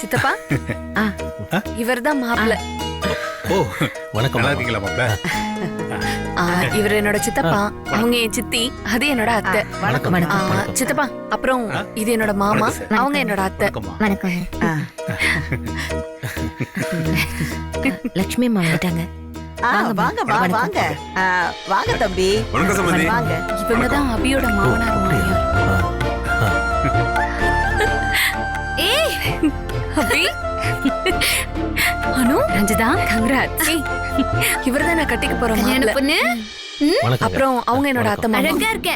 சித்தப்பா? ஆ. இவர்தான் மாப்பிள்ள ஓ வணக்கம் நல்லா இருக்கீங்களா மாப்ள ஆ, இவர் என்னோட சித்தப்பா. அவங்க என் சித்தி அது என்னோட அத்தை. வணக்கம் சித்தப்பா அப்புறம் இது என்னோட மாமா. அவங்க என்னோட அத்தை. வணக்கம். லட்சுமி அம்மா வந்துட்டாங்க. வணக்கம். வாங்க. ஆ, வாங்க தம்பி. வாங்க. இவங்க தான் அபியோட மாமனார் மாமியார். ஏய் அபி. அனு. ரஞ்சிதா. கங்க்ராட்ஸ் இவர்தான் நான் கட்டிக்க போறேன். பொண்ணு? அப்புறம் அவங்க என்னோட அத்தை மாமா. அழகா இருக்க